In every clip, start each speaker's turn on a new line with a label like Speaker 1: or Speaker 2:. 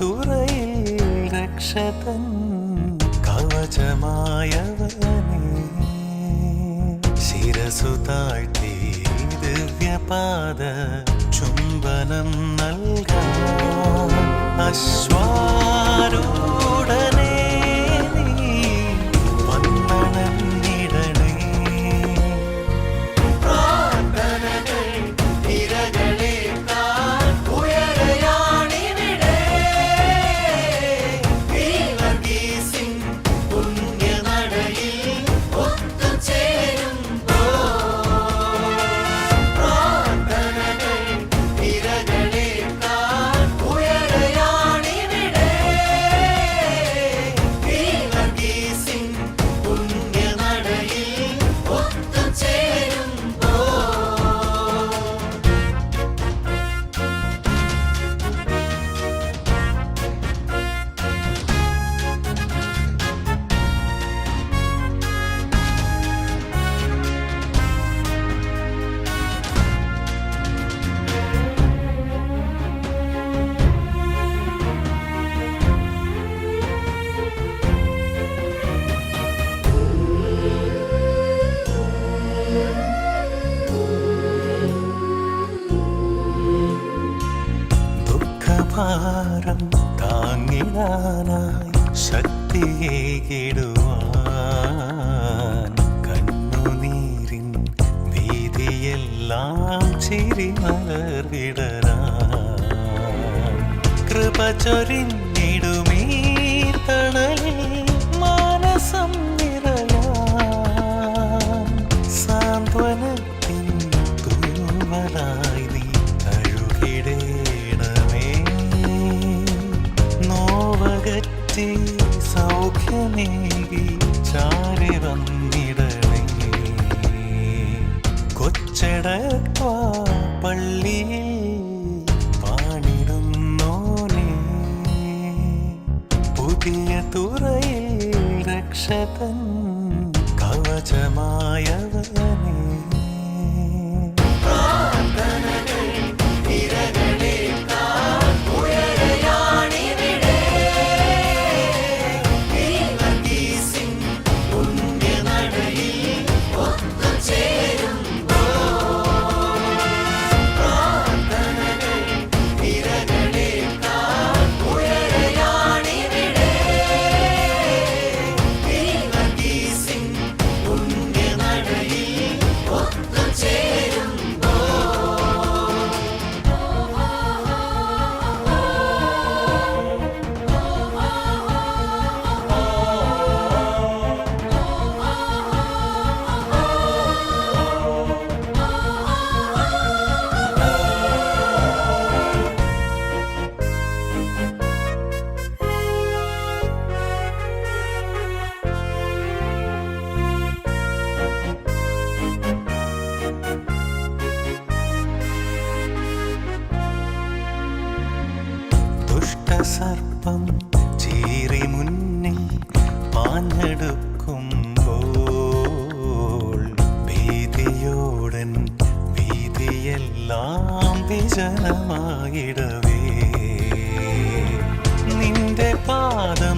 Speaker 1: തുറയിൽ രക്ഷതൻ കവചമായവനെ. ശിരസു താഴ്ത്തി ദിവ്യപാദ ചുംബനം നൽകാം അശ്വാ ദുഃഖഭാരം താങ്ങിടാനായി ശക്തിയേകിടുവാൻ കണ്ണുനീരിൻ വീതിയെല്ലാം ചിരിമലർ വിടരാൻ കൃപ ചൊരിഞ്ഞിടുമീ മാനസം നിറയാൻ സാന്ത്വനത്തിൻ തൂവലായി സൗഖ്യമേകി ചാരി വന്നിടണേ. കൊച്ചടക്വാ പള്ളിയിൽ പാണിടുന്നോനെ പുതിയ തുറയിൽ രക്ഷതൻ കവചമായവനേ. ദുഷ്ടസർപ്പം ചീറി മുന്നിൽ പാഞ്ഞെടുക്കുമ്പോൾ ഭീതിയോടൻ ഭീതിയെല്ലാം വിജനമായിടവേ. നിന്റെ പാദം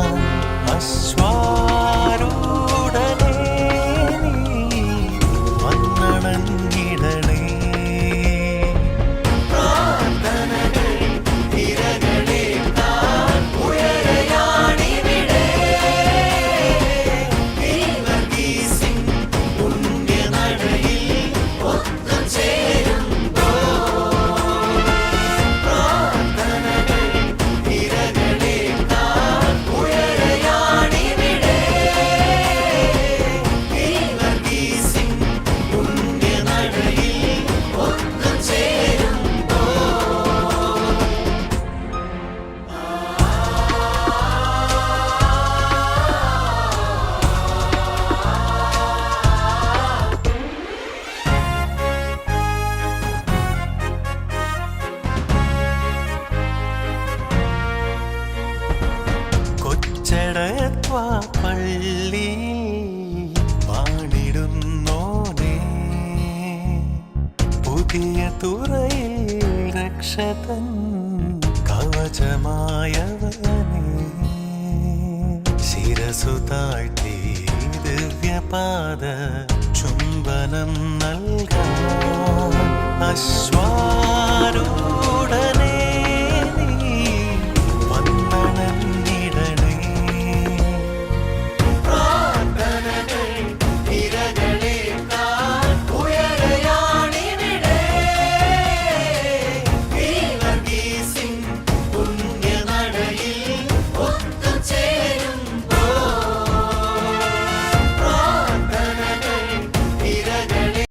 Speaker 1: soir. പാസ്ക്വാ പള്ളിയിൽ വാണിടുന്നോനേ പുതിയ തുറയിൽ രക്ഷതൻ കവചമായവനേ ശിരസു താഴ്ത്തി ദിവ്യപാദ ചുംബനം നൽകാം അശ്വാരൂഢ